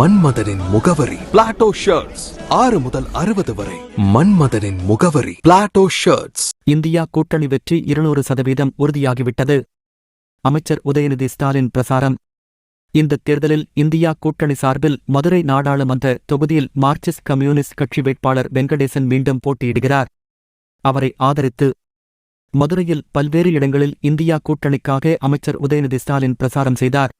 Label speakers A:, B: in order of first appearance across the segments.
A: மன்மதனின் முகவரி Plato shirts ஆறு முதல் அறுபது வரை மன்மதனின் முகவரி பிளாட்டோ ஷர்ட்ஸ்
B: இந்தியா கூட்டணி வெற்றி இருநூறு சதவீதம் உறுதியாகிவிட்டது அமைச்சர் உதயநிதி ஸ்டாலின் பிரசாரம் இந்த தேர்தலில் இந்தியா கூட்டணி சார்பில் மதுரை நாடாளுமன்ற தொகுதியில் மார்க்சிஸ்ட் கம்யூனிஸ்ட் கட்சி வேட்பாளர் வெங்கடேசன் மீண்டும் போட்டியிடுகிறார் அவரை ஆதரித்து மதுரையில் பல்வேறு இடங்களில் இந்தியா கூட்டணிக்காக அமைச்சர் உதயநிதி ஸ்டாலின் பிரசாரம் செய்தார்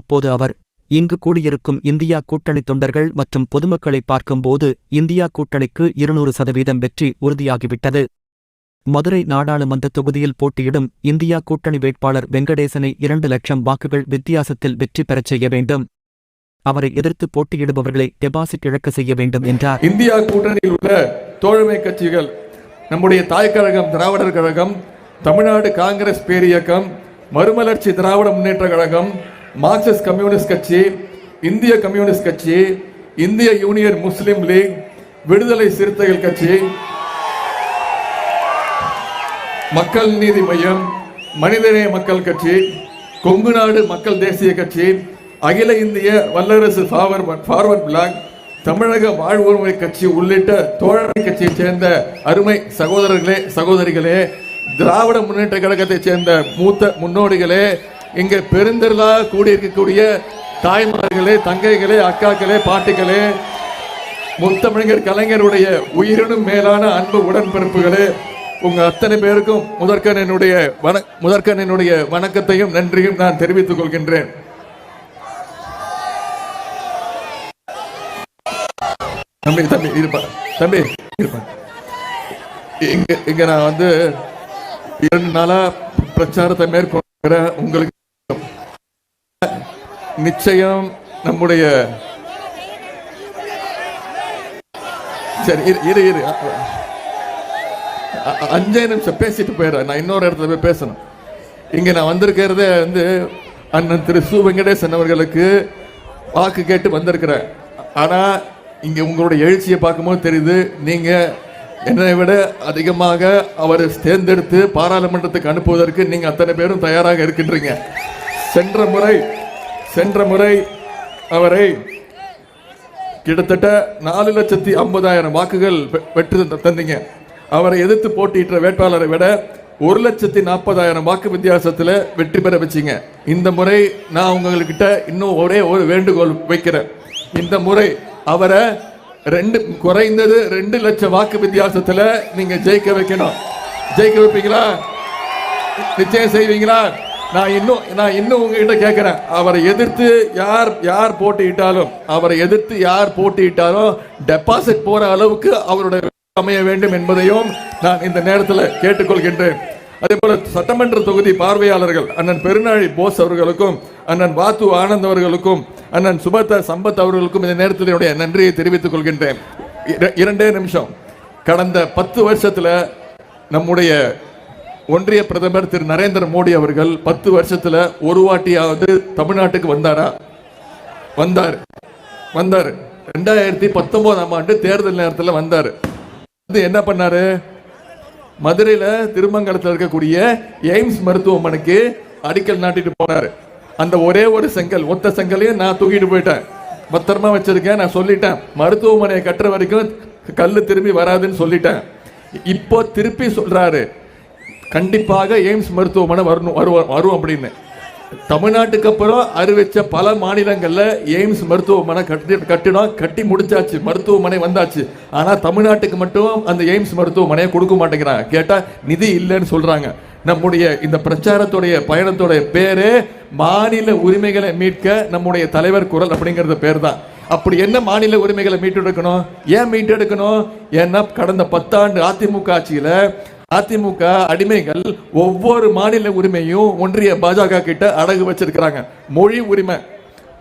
B: அப்போது அவர் இங்கு கூடியிருக்கும் இந்தியா கூட்டணி தொண்டர்கள் மற்றும் பொதுமக்களை பார்க்கும்போது இந்தியா கூட்டணிக்கு இருநூறு சதவீதம் வெற்றி உறுதியாகிவிட்டது மதுரை நாடாளுமன்ற தொகுதியில் போட்டியிடும் இந்தியா கூட்டணி வேட்பாளர் வெங்கடேசனை இரண்டு லட்சம் வாக்குகள் வித்தியாசத்தில் வெற்றி பெறச் செய்ய வேண்டும் அவரை எதிர்த்து போட்டியிடுபவர்களை டெபாசிட் இழக்க செய்ய வேண்டும் என்றார்
C: இந்தியா கூட்டணியில் உள்ள தோழமை கட்சிகள் நம்முடைய தாய் கழகம் திராவிடர் கழகம் தமிழ்நாடு காங்கிரஸ் பேரியக்கம் மறுமலர்ச்சி திராவிட முன்னேற்ற கழகம் மார்க்சிஸ்ட் கம்யூனிஸ்ட் கட்சி இந்திய கம்யூனிஸ்ட் கட்சி இந்திய யூனியன் முஸ்லீம் லீக் விடுதலை சிறுத்தைகள் கட்சி மக்கள் நீதி மையம் மனிதநேய மக்கள் கட்சி கொங்கு நாடு மக்கள் தேசிய கட்சி அகில இந்திய வல்லரசு ஃபார்வர்ட் பிளாக் தமிழக வாழ்வுரிமை கட்சி உள்ளிட்ட தோழமை கட்சியைச் சேர்ந்த அருமை சகோதரர்களே சகோதரிகளே திராவிட முன்னேற்ற கழகத்தை சேர்ந்த மூத்த முன்னோடிகளே இங்கே பெருந்திரளாக கூடியிருக்கக்கூடிய தாய்மார்களே தங்கைகளே அக்காக்களே பாட்டிகளே முத்தமிழர் கலைஞருடைய உயிரினும் மேலான அன்பு உடன்பிறப்புகளே உங்கள் அத்தனை பேருக்கும் முதற்கன் என்னுடைய வண முதற்கன் என்னுடைய வணக்கத்தையும் நன்றியும் நான் தெரிவித்துக் கொள்கின்றேன் தம்பி தம்பி இருப்பா தம்பி இருப்பா இங்க இங்க நான் வந்து இரண்டு நாளா பிரச்சாரத்தை மேற்கொள்கிற உங்களுக்கு நிச்சயம் நம்முடைய சரி இரு இரு இரு அஞ்சே நிமிஷம் பேசிட்டு போயிடுறேன் நான் இன்னொரு இடத்துல போய் பேசணும் இங்கே நான் வந்திருக்கிறதே வந்து அண்ணன் திரு சு வெங்கடேசன் அவர்களுக்கு வாக்கு கேட்டு வந்திருக்கிறேன் ஆனால் இங்கே உங்களுடைய எழுச்சியை பார்க்கும்போது தெரியுது நீங்கள் என்னை விட அதிகமாக அவரை தேர்ந்தெடுத்து பாராளுமன்றத்துக்கு அனுப்புவதற்கு நீங்கள் அத்தனை பேரும் தயாராக இருக்கின்றீங்க சென்ற முறை சென்ற முறை அவரை கிட்டத்தட்ட நாலு லட்சத்தி ஐம்பதாயிரம் வாக்குகள் பெற்று தந்தீங்க அவரை எதிர்த்து போட்டியிட்ட வேட்பாளரை விட ஒரு லட்சத்தி நாற்பதாயிரம் வாக்கு வித்தியாசத்தில் வெற்றி பெற வச்சிங்க இந்த முறை நான் உங்ககிட்ட இன்னும் ஒரே ஒரு வேண்டுகோள் வைக்கிறேன் இந்த முறை அவரை ரெண்டு குறைந்தது ரெண்டு லட்சம் வாக்கு வித்தியாசத்தில் நீங்கள் ஜெயிக்க வைக்கணும் ஜெயிக்க வைப்பீங்களா நிச்சயம் செய்வீங்களா நான் இன்னும் நான் இன்னும் உங்ககிட்ட கேட்குறேன் அவரை எதிர்த்து யார் யார் போட்டியிட்டாலும் அவரை எதிர்த்து யார் போட்டியிட்டாலும் டெபாசிட் போகிற அளவுக்கு அவருடைய அமைய வேண்டும் என்பதையும் நான் இந்த நேரத்தில் கேட்டுக்கொள்கின்றேன் அதே போல் சட்டமன்ற தொகுதி பார்வையாளர்கள் அண்ணன் பெருநாழி போஸ் அவர்களுக்கும் அண்ணன் வாத்து ஆனந்த் அவர்களுக்கும் அண்ணன் சுபத்த சம்பத் அவர்களுக்கும் இந்த நேரத்தில் என்னுடைய நன்றியை தெரிவித்துக் கொள்கின்றேன் இரண்டே நிமிஷம் கடந்த பத்து வருஷத்தில் நம்முடைய ஒன்றிய பிரதமர் திரு நரேந்திர மோடி அவர்கள் பத்து வருஷத்துல ஒரு வாட்டியாவது தமிழ்நாட்டுக்கு வந்தாரா வந்தார் வந்தார் ரெண்டாயிரத்தி பத்தொன்பதாம் ஆண்டு தேர்தல் நேரத்தில் வந்தார் வந்து என்ன பண்ணாரு மதுரையில் திருமங்கலத்தில் இருக்கக்கூடிய எய்ம்ஸ் மருத்துவமனைக்கு அடிக்கல் நாட்டிட்டு போனார் அந்த ஒரே ஒரு செங்கல் ஒத்த செங்கலையும் நான் தூக்கிட்டு போயிட்டேன் பத்திரமா வச்சிருக்கேன் நான் சொல்லிட்டேன் மருத்துவமனையை கட்டுற வரைக்கும் கல் திரும்பி வராதுன்னு சொல்லிட்டேன் இப்போ திருப்பி சொல்றாரு கண்டிப்பாக எய்ம்ஸ் மருத்துவமனை வரணும் வரும் வரும் அப்படின்னு தமிழ்நாட்டுக்கு அப்புறம் அறிவிச்ச பல மாநிலங்களில் எய்ம்ஸ் மருத்துவமனை கட்டி கட்டிடம் கட்டி முடிச்சாச்சு மருத்துவமனை வந்தாச்சு ஆனால் தமிழ்நாட்டுக்கு மட்டும் அந்த எய்ம்ஸ் மருத்துவமனையை கொடுக்க மாட்டேங்கிறாங்க கேட்டால் நிதி இல்லைன்னு சொல்கிறாங்க நம்முடைய இந்த பிரச்சாரத்துடைய பயணத்துடைய பேரு மாநில உரிமைகளை மீட்க நம்முடைய தலைவர் குரல் அப்படிங்கிறது பேர் தான் அப்படி என்ன மாநில உரிமைகளை மீட்டெடுக்கணும் ஏன் மீட்டெடுக்கணும் ஏன்னா கடந்த பத்தாண்டு அதிமுக ஆட்சியில் அதிமுக அடிமைகள் ஒவ்வொரு மாநில உரிமையும் ஒன்றிய பாஜக கிட்ட அடகு வச்சிருக்கிறாங்க மொழி உரிமை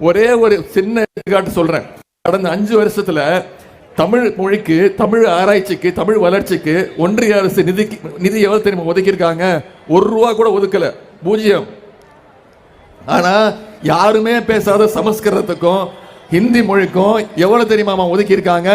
C: ஒரே ஒரு சின்ன எடுத்துக்காட்டு சொல்றேன் கடந்த அஞ்சு வருஷத்துல தமிழ் மொழிக்கு தமிழ் ஆராய்ச்சிக்கு தமிழ் வளர்ச்சிக்கு ஒன்றிய அரசு நிதிக்கு நிதி எவ்வளவு தெரியுமா ஒதுக்கியிருக்காங்க ஒரு ரூபா கூட ஒதுக்கல பூஜ்ஜியம் ஆனா யாருமே பேசாத சமஸ்கிருதத்துக்கும் ஹிந்தி மொழிக்கும் எவ்வளவு தெரியுமா ஒதுக்கியிருக்காங்க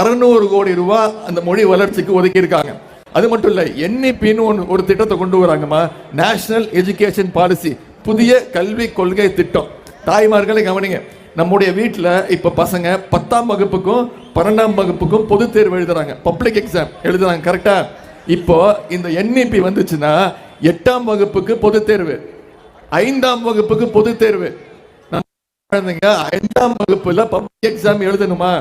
C: அறநூறு கோடி ரூபாய் அந்த மொழி வளர்ச்சிக்கு ஒதுக்கியிருக்காங்க அது மட்டும் இல்லை என்இபின்னு e ஒன்று ஒரு திட்டத்தை கொண்டு வராங்கம்மா நேஷனல் எஜுகேஷன் பாலிசி புதிய கல்வி கொள்கை திட்டம் தாய்மார்களை கவனிங்க நம்முடைய வீட்டில் இப்போ பசங்க பத்தாம் வகுப்புக்கும் பன்னெண்டாம் வகுப்புக்கும் பொது தேர்வு எழுதுறாங்க பப்ளிக் எக்ஸாம் எழுதுறாங்க கரெக்டாக இப்போ இந்த என்இபி e வந்துச்சுன்னா எட்டாம் வகுப்புக்கு பொது தேர்வு ஐந்தாம் வகுப்புக்கு பொது தேர்வு குழந்தைங்க ஐந்தாம் வகுப்புல பப்ளிக் எக்ஸாம் எழுதணுமா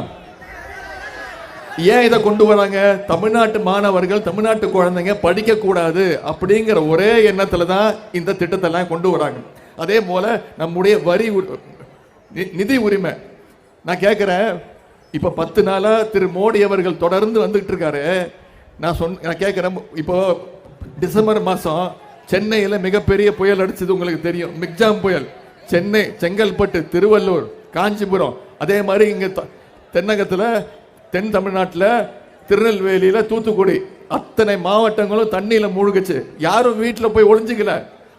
C: ஏன் இதை கொண்டு வராங்க தமிழ்நாட்டு மாணவர்கள் தமிழ்நாட்டு குழந்தைங்க படிக்கக்கூடாது அப்படிங்கிற ஒரே எண்ணத்தில் தான் இந்த திட்டத்தெல்லாம் கொண்டு வராங்க அதே போல் நம்முடைய வரி நிதி உரிமை நான் கேட்குறேன் இப்போ பத்து நாளாக திரு மோடி அவர்கள் தொடர்ந்து வந்துகிட்டு இருக்காரு நான் சொன் நான் கேட்குறேன் இப்போது டிசம்பர் மாதம் சென்னையில் மிகப்பெரிய புயல் அடிச்சது உங்களுக்கு தெரியும் மிக்ஜாம் புயல் சென்னை செங்கல்பட்டு திருவள்ளூர் காஞ்சிபுரம் அதே மாதிரி இங்கே தென்னகத்தில் தென் தமிழ்நாட்டில் திருநெல்வேலியில் தூத்துக்குடி அத்தனை மாவட்டங்களும் தண்ணியில் மூழ்கிச்சு யாரும் வீட்டில் போய் ஒளிஞ்சிக்கல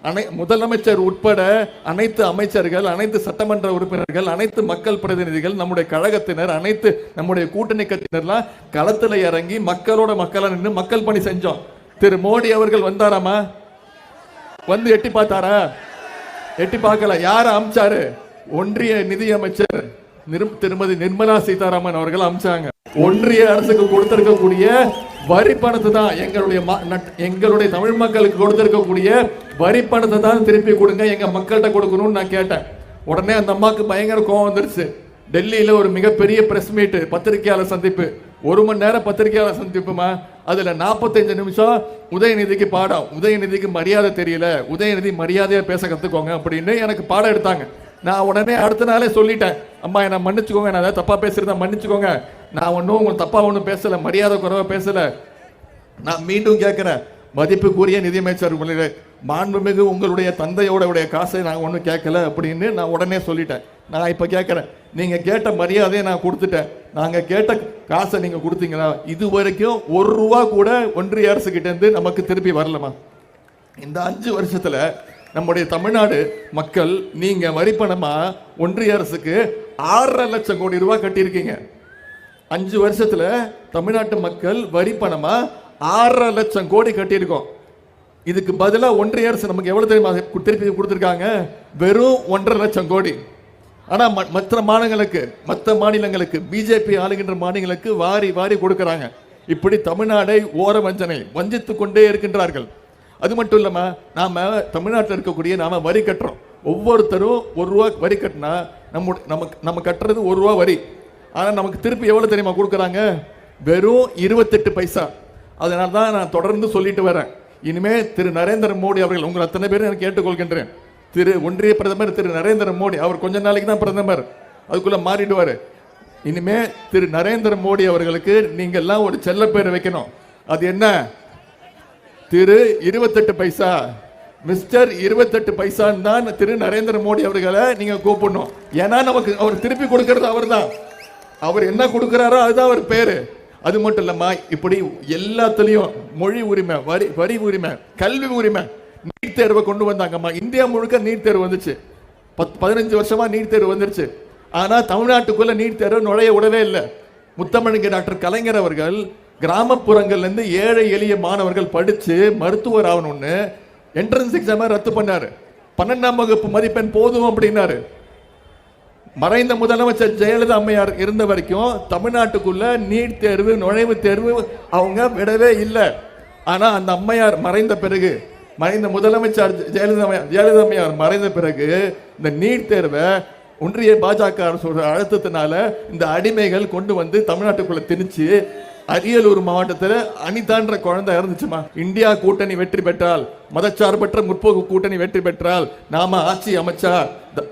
C: அனை முதலமைச்சர் உட்பட அனைத்து அமைச்சர்கள் அனைத்து சட்டமன்ற உறுப்பினர்கள் அனைத்து மக்கள் பிரதிநிதிகள் நம்முடைய கழகத்தினர் அனைத்து நம்முடைய கூட்டணி கட்சியினர்லாம் களத்தில் இறங்கி மக்களோட மக்களாக நின்று மக்கள் பணி செஞ்சோம் திரு மோடி அவர்கள் வந்தாராமா வந்து எட்டி பார்த்தாரா எட்டி பார்க்கல யார் அமிச்சாரு ஒன்றிய நிதியமைச்சர் நிரு திருமதி நிர்மலா சீதாராமன் அவர்கள் அமிச்சாங்க ஒன்றிய அரசுக்கு கொடுத்திருக்கக்கூடிய வரி பணத்தை தான் எங்களுடைய எங்களுடைய தமிழ் மக்களுக்கு கொடுத்திருக்கக்கூடிய வரி பணத்தை தான் திருப்பி கொடுங்க எங்க மக்கள்கிட்ட கொடுக்கணும்னு நான் கேட்டேன் உடனே அந்த அம்மாவுக்கு பயங்கர கோவம் வந்துருச்சு டெல்லியில ஒரு மிகப்பெரிய பிரஸ் மீட்டு பத்திரிகையாளர் சந்திப்பு ஒரு மணி நேரம் பத்திரிகையாளர் சந்திப்புமா அதுல நாற்பத்தஞ்சு நிமிஷம் உதயநிதிக்கு பாடம் உதயநிதிக்கு மரியாதை தெரியல உதயநிதி மரியாதையா பேச கத்துக்கோங்க அப்படின்னு எனக்கு பாடம் எடுத்தாங்க நான் உடனே அடுத்த நாளே சொல்லிட்டேன் அம்மா என்ன மன்னிச்சுக்கோங்க நான் ஏதாவது தப்பா பேசுறதா மன்னிச்சுக்கோங்க நான் ஒன்றும் உங்களுக்கு தப்பாக ஒன்றும் பேசலை மரியாதை குறைவாக பேசலை நான் மீண்டும் கேட்குறேன் மதிப்புக்குரிய நிதியமைச்சர் மாண்புமிகு உங்களுடைய தந்தையோடைய காசை நான் ஒன்றும் கேட்கல அப்படின்னு நான் உடனே சொல்லிட்டேன் நான் இப்போ கேட்குறேன் நீங்கள் கேட்ட மரியாதையை நான் கொடுத்துட்டேன் நாங்கள் கேட்ட காசை நீங்கள் கொடுத்தீங்கன்னா இது வரைக்கும் ஒரு ரூபா கூட ஒன்றிய அரசுக்கிட்டேருந்து நமக்கு திருப்பி வரலமா இந்த அஞ்சு வருஷத்தில் நம்முடைய தமிழ்நாடு மக்கள் நீங்கள் வரிப்பணமாக ஒன்றிய அரசுக்கு ஆறரை லட்சம் கோடி ரூபா கட்டியிருக்கீங்க அஞ்சு வருஷத்துல தமிழ்நாட்டு மக்கள் வரி பணமா ஆறரை லட்சம் கோடி கட்டியிருக்கோம் இதுக்கு பதிலாக ஒன்றிய அரசு நமக்கு எவ்வளோ தெரியுமா திருப்பி கொடுத்துருக்காங்க வெறும் ஒன்றரை லட்சம் கோடி ஆனால் மற்ற மாநிலங்களுக்கு மற்ற மாநிலங்களுக்கு பிஜேபி ஆளுகின்ற மாநிலங்களுக்கு வாரி வாரி கொடுக்குறாங்க இப்படி தமிழ்நாடை ஓர வஞ்சனை வஞ்சித்து கொண்டே இருக்கின்றார்கள் அது மட்டும் இல்லாமல் நாம் தமிழ்நாட்டில் இருக்கக்கூடிய நாம் வரி கட்டுறோம் ஒவ்வொருத்தரும் ஒரு ரூபா வரி கட்டினா நம்ம நமக்கு நம்ம கட்டுறது ஒரு ரூபா வரி ஆனால் நமக்கு திருப்பி எவ்வளோ தெரியுமா கொடுக்குறாங்க வெறும் இருபத்தெட்டு பைசா அதனால தான் நான் தொடர்ந்து சொல்லிட்டு வரேன் இனிமேல் திரு நரேந்திர மோடி அவர்கள் உங்கள் அத்தனை பேரும் எனக்கு கேட்டுக்கொள்கின்றேன் திரு ஒன்றிய பிரதமர் திரு நரேந்திர மோடி அவர் கொஞ்ச நாளைக்கு தான் பிரதமர் அதுக்குள்ளே மாறிடுவார் இனிமே திரு நரேந்திர மோடி அவர்களுக்கு நீங்கள்லாம் ஒரு செல்ல பேர் வைக்கணும் அது என்ன திரு இருபத்தெட்டு பைசா மிஸ்டர் இருபத்தெட்டு பைசான்னு தான் திரு நரேந்திர மோடி அவர்களை நீங்கள் கூப்பிடணும் ஏன்னா நமக்கு அவர் திருப்பி கொடுக்கறது அவர் தான் அவர் என்ன கொடுக்குறாரோ அதுதான் அவர் பேரு அது மட்டும் இல்லம்மா இப்படி எல்லாத்துலேயும் மொழி உரிமை வரி வரி உரிமை கல்வி உரிமை நீட் தேர்வை கொண்டு வந்தாங்கம்மா இந்தியா முழுக்க நீட் தேர்வு வந்துச்சு பத் பதினஞ்சு வருஷமா நீட் தேர்வு வந்துருச்சு ஆனால் தமிழ்நாட்டுக்குள்ள நீட் தேர்வு நுழைய விடவே இல்லை முத்தமிழங்க டாக்டர் கலைஞர் அவர்கள் கிராமப்புறங்கள்லேருந்து ஏழை எளிய மாணவர்கள் படித்து மருத்துவர் ஆகணும்னு என்ட்ரன்ஸ் எக்ஸாமை ரத்து பண்ணார் பன்னெண்டாம் வகுப்பு மதிப்பெண் போதும் அப்படின்னாரு மறைந்த முதலமைச்சர் ஜெயலலிதா அம்மையார் இருந்த வரைக்கும் தமிழ்நாட்டுக்குள்ள நீட் தேர்வு நுழைவு தேர்வு அவங்க விடவே இல்லை ஆனால் அந்த அம்மையார் மறைந்த பிறகு மறைந்த முதலமைச்சர் ஜெயலலிதா ஜெயலலிதா அம்மையார் மறைந்த பிறகு இந்த நீட் தேர்வை ஒன்றிய பாஜக அரசோட அழுத்தத்தினால இந்த அடிமைகள் கொண்டு வந்து தமிழ்நாட்டுக்குள்ள திணிச்சு அரியலூர் மாவட்டத்தில் அணிதான்ற குழந்தை இருந்துச்சுமா இந்தியா கூட்டணி வெற்றி பெற்றால் மதச்சார்பற்ற முற்போக்கு கூட்டணி வெற்றி பெற்றால் நாம ஆட்சி அமைச்சா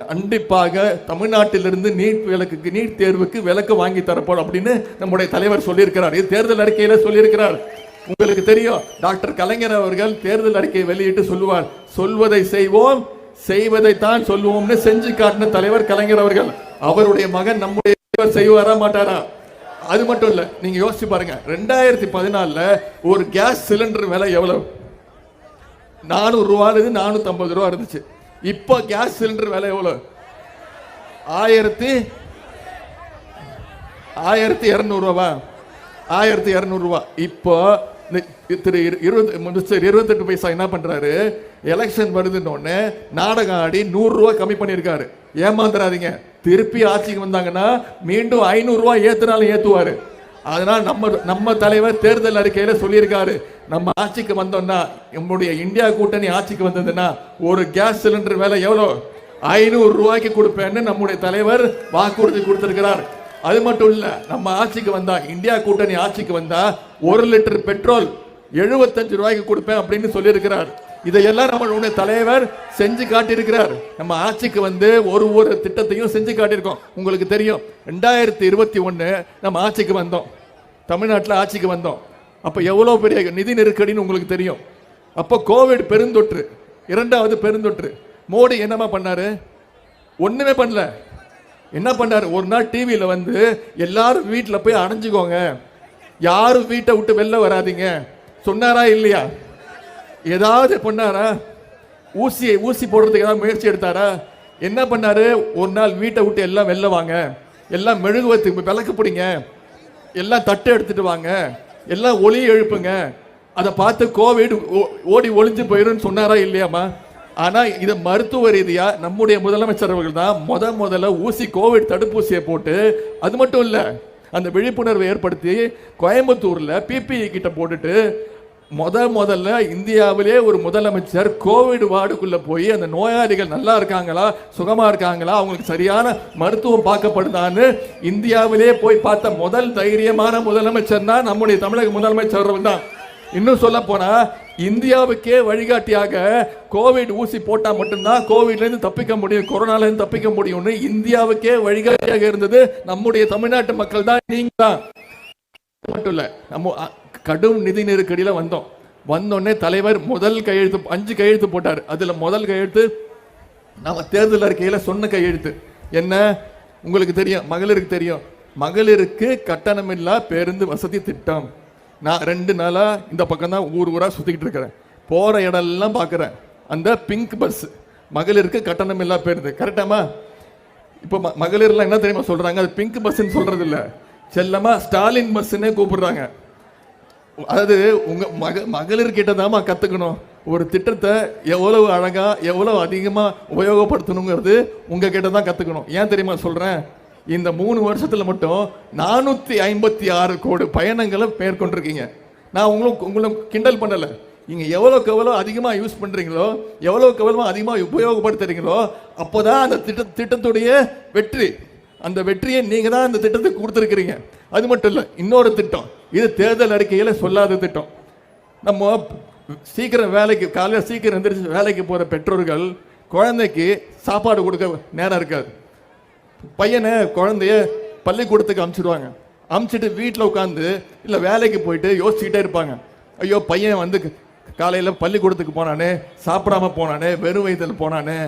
C: கண்டிப்பாக தமிழ்நாட்டிலிருந்து நீட் விலக்குக்கு நீட் தேர்வுக்கு விலக்கு வாங்கி தரப்போம் அப்படின்னு நம்முடைய தலைவர் சொல்லியிருக்கிறார் இது தேர்தல் அறிக்கையில சொல்லியிருக்கிறார் உங்களுக்கு தெரியும் டாக்டர் கலைஞர் அவர்கள் தேர்தல் அறிக்கையை வெளியிட்டு சொல்லுவார் சொல்வதை செய்வோம் செய்வதை தான் சொல்லுவோம்னு செஞ்சு காட்டின தலைவர் கலைஞர் அவர்கள் அவருடைய மகன் நம்முடைய செய்வாரா மாட்டாரா அது மட்டும் இல்லை நீங்கள் யோசிச்சு பாருங்க ரெண்டாயிரத்தி பதினாலில் ஒரு கேஸ் சிலிண்டர் விலை எவ்வளவு நானூறுரூவா இருந்து நானூற்றம்பது ரூபா இருந்துச்சு இப்போ கேஸ் சிலிண்டர் விலை எவ்வளோ ஆயிரத்தி ஆயிரத்தி இரநூறுவா ஆயிரத்தி இரநூறுவா இப்போ திரு இருபது மினிஸ்டர் இருபத்தெட்டு பைசா என்ன பண்ணுறாரு எலெக்ஷன் வருதுன்னொன்னே நாடகம் ஆடி நூறுரூவா கம்மி பண்ணியிருக்காரு ஏமாந்துடாதீங்க திருப்பி ஆட்சிக்கு வந்தாங்கன்னா மீண்டும் ஐநூறுரூவா ஏற்றுனாலும் ஏற்றுவார் அதனால் நம்ம நம்ம தலைவர் தேர்தல் அறிக்கையில் சொல்லியிருக்காரு நம்ம ஆட்சிக்கு வந்தோம்னா நம்முடைய இந்தியா கூட்டணி ஆட்சிக்கு வந்ததுன்னா ஒரு கேஸ் சிலிண்டர் விலை எவ்வளோ ஐநூறு ரூபாய்க்கு கொடுப்பேன்னு நம்முடைய தலைவர் வாக்குறுதி கொடுத்திருக்கிறார் அது மட்டும் இல்லை நம்ம ஆட்சிக்கு வந்தா இந்தியா கூட்டணி ஆட்சிக்கு வந்தா ஒரு லிட்டர் பெட்ரோல் எழுபத்தஞ்சு ரூபாய்க்கு கொடுப்பேன் அப்படின்னு சொல்லியிருக்கிறார் இதையெல்லாம் நம்மளுடைய தலைவர் செஞ்சு காட்டியிருக்கிறார் நம்ம ஆட்சிக்கு வந்து ஒரு ஒரு திட்டத்தையும் செஞ்சு காட்டியிருக்கோம் உங்களுக்கு தெரியும் ரெண்டாயிரத்தி இருபத்தி ஒன்று நம்ம ஆட்சிக்கு வந்தோம் தமிழ்நாட்டில் ஆட்சிக்கு வந்தோம் அப்போ எவ்வளோ பெரிய நிதி நெருக்கடின்னு உங்களுக்கு தெரியும் அப்போ கோவிட் பெருந்தொற்று இரண்டாவது பெருந்தொற்று மோடி என்னமா பண்ணார் ஒன்றுமே பண்ணல என்ன பண்ணார் ஒரு நாள் டிவியில் வந்து எல்லாரும் வீட்டில் போய் அணைஞ்சிக்கோங்க யாரும் வீட்டை விட்டு வெளில வராதிங்க சொன்னாரா இல்லையா ஏதாவது பண்ணாரா ஊசியை ஊசி போடுறதுக்கு ஏதாவது முயற்சி எடுத்தாரா என்ன பண்ணாரு ஒரு நாள் வீட்டை விட்டு எல்லாம் வெளில வாங்க எல்லாம் மெழுகுவத்துக்கு விளக்கு பிடிங்க எல்லாம் தட்டு எடுத்துட்டு வாங்க எல்லாம் ஒளி எழுப்புங்க அதை பார்த்து கோவிட் ஓடி ஒளிஞ்சு போயிடும் சொன்னாரா இல்லையாமா ஆனால் இது மருத்துவ ரீதியாக நம்முடைய முதலமைச்சர் அவர்கள் தான் முத முதல்ல ஊசி கோவிட் தடுப்பூசியை போட்டு அது மட்டும் இல்லை அந்த விழிப்புணர்வை ஏற்படுத்தி கோயம்புத்தூரில் பிபிஇ e கிட்ட போட்டுட்டு முத முதல்ல இந்தியாவிலே ஒரு முதலமைச்சர் கோவிட் வார்டுக்குள்ளே போய் அந்த நோயாளிகள் நல்லா இருக்காங்களா சுகமாக இருக்காங்களா அவங்களுக்கு சரியான மருத்துவம் பார்க்கப்படுதான்னு இந்தியாவிலே போய் பார்த்த முதல் தைரியமான முதலமைச்சர்னா நம்முடைய தமிழக முதலமைச்சர் தான் இன்னும் சொல்ல போனா இந்தியாவுக்கே வழிகாட்டியாக கோவிட் ஊசி போட்டால் மட்டும்தான் கோவிட்லேருந்து தப்பிக்க முடியும் கொரோனாலேருந்து தப்பிக்க முடியும்னு இந்தியாவுக்கே வழிகாட்டியாக இருந்தது நம்முடைய தமிழ்நாட்டு மக்கள் தான் நீங்கள் தான் மட்டும் இல்லை நம்ம கடும் நிதி நெருக்கடியில் வந்தோம் வந்தோடனே தலைவர் முதல் கையெழுத்து அஞ்சு கையெழுத்து போட்டார் அதில் முதல் கையெழுத்து நம்ம தேர்தல் அறிக்கையில் சொன்ன கையெழுத்து என்ன உங்களுக்கு தெரியும் மகளிருக்கு தெரியும் மகளிருக்கு கட்டணமில்லா பேருந்து வசதி திட்டம் நான் ரெண்டு நாளாக இந்த பக்கம் தான் ஊர் ஊராக சுற்றிக்கிட்டு இருக்கிறேன் போகிற இடம்லாம் பார்க்குறேன் அந்த பிங்க் பஸ் மகளிருக்கு கட்டணமில்லா பேருந்து கரெக்டாமா இப்போ மகளிர்லாம் என்ன தெரியுமா சொல்கிறாங்க அது பிங்க் பஸ்ன்னு சொல்கிறது இல்லை செல்லமாக ஸ்டாலின் பஸ்ஸுன்னே கூப்பிடுறாங்க அதாவது உங்கள் மக கிட்ட தாமா கற்றுக்கணும் ஒரு திட்டத்தை எவ்வளவு அழகாக எவ்வளவு அதிகமாக உபயோகப்படுத்தணுங்கிறது உங்கள் கிட்ட தான் கற்றுக்கணும் ஏன் தெரியுமா சொல்கிறேன் இந்த மூணு வருஷத்தில் மட்டும் நானூற்றி ஐம்பத்தி ஆறு கோடி பயணங்களை மேற்கொண்டிருக்கீங்க நான் உங்களும் உங்களும் கிண்டல் பண்ணலை நீங்கள் எவ்வளோக்கு எவ்வளோ அதிகமாக யூஸ் பண்ணுறீங்களோ எவ்வளோக்கு எவ்வளோ அதிகமாக உபயோகப்படுத்துறீங்களோ அப்போதான் அந்த திட்ட திட்டத்துடைய வெற்றி அந்த வெற்றியை நீங்கள் தான் அந்த திட்டத்துக்கு கொடுத்துருக்குறீங்க அது மட்டும் இல்லை இன்னொரு திட்டம் இது தேர்தல் அறிக்கையில் சொல்லாத திட்டம் நம்ம சீக்கிரம் வேலைக்கு காலையில் சீக்கிரம் எந்திரிச்சு வேலைக்கு போகிற பெற்றோர்கள் குழந்தைக்கு சாப்பாடு கொடுக்க நேரம் இருக்காது பையனை குழந்தைய பள்ளிக்கூடத்துக்கு அமுச்சிடுவாங்க அமுச்சிட்டு வீட்டில் உட்காந்து இல்லை வேலைக்கு போயிட்டு யோசிச்சுக்கிட்டே இருப்பாங்க ஐயோ பையன் வந்து காலையில் பள்ளிக்கூடத்துக்கு போனானே சாப்பிடாம போனானே வெறும் வயதில் போனானே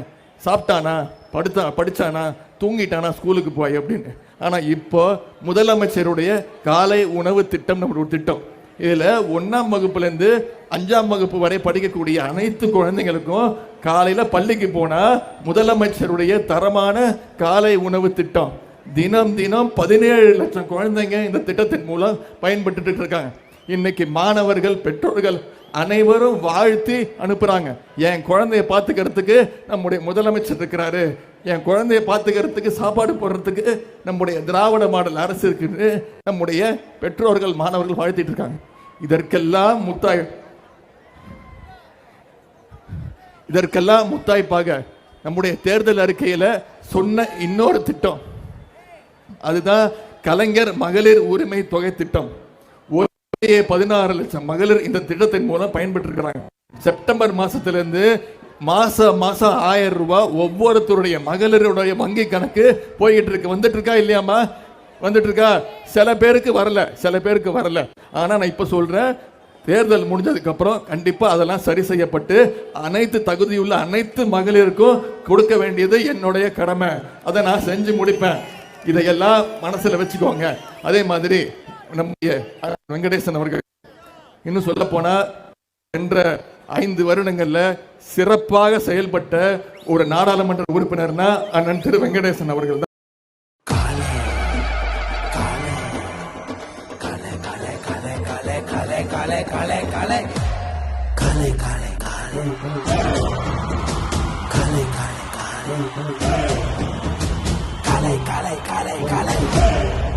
C: சாப்பிட்டானா படுத்தா படித்தானா தூங்கிட்டானா ஸ்கூலுக்கு போய் அப்படின்னு ஆனால் இப்போ முதலமைச்சருடைய காலை உணவு திட்டம் ஒரு திட்டம் இதில் ஒன்றாம் வகுப்புலேருந்து அஞ்சாம் வகுப்பு வரை படிக்கக்கூடிய அனைத்து குழந்தைங்களுக்கும் காலையில் பள்ளிக்கு போனால் முதலமைச்சருடைய தரமான காலை உணவு திட்டம் தினம் தினம் பதினேழு லட்சம் குழந்தைங்க இந்த திட்டத்தின் மூலம் பயன்பட்டு இருக்காங்க இன்னைக்கு மாணவர்கள் பெற்றோர்கள் அனைவரும் வாழ்த்தி அனுப்புகிறாங்க என் குழந்தைய பார்த்துக்கிறதுக்கு நம்முடைய முதலமைச்சர் இருக்கிறாரு என் குழந்தைய பார்த்துக்கிறதுக்கு சாப்பாடு போடுறதுக்கு நம்முடைய திராவிட மாடல் அரசு இருக்குன்னு நம்முடைய பெற்றோர்கள் மாணவர்கள் வாழ்த்திட்டு இருக்காங்க இதற்கெல்லாம் முத்தாய் இதற்கெல்லாம் முத்தாய்ப்பாக நம்முடைய தேர்தல் அறிக்கையில் சொன்ன இன்னொரு திட்டம் அதுதான் கலைஞர் மகளிர் உரிமை தொகை திட்டம் பதினாறு லட்சம் மகளிர் இந்த திட்டத்தின் மூலம் பயன்பெற்று செப்டம்பர் மாசத்திலிருந்து மாச மாச ஆயிரம் ரூபாய் ஒவ்வொருத்தருடைய மகளிருடைய வங்கி கணக்கு போய்கிட்டு இருக்கு வந்துட்டு இருக்கா இல்லையாமா வந்துட்டு இருக்கா சில பேருக்கு வரல சில பேருக்கு வரல ஆனா நான் இப்ப சொல்றேன் தேர்தல் முடிஞ்சதுக்கப்புறம் கண்டிப்பாக அதெல்லாம் சரி செய்யப்பட்டு அனைத்து தகுதியுள்ள அனைத்து மகளிருக்கும் கொடுக்க வேண்டியது என்னுடைய கடமை அதை நான் செஞ்சு முடிப்பேன் இதையெல்லாம் மனசில் வச்சுக்கோங்க அதே மாதிரி நம்முடைய வெங்கடேசன் அவர்கள் இன்னும் சொல்ல போனா என்ற ஐந்து வருடங்கள்ல சிறப்பாக செயல்பட்ட ஒரு நாடாளுமன்ற உறுப்பினர்னா அண்ணன் திரு வெங்கடேசன் அவர்கள் தான் கலை கலை கலை கலை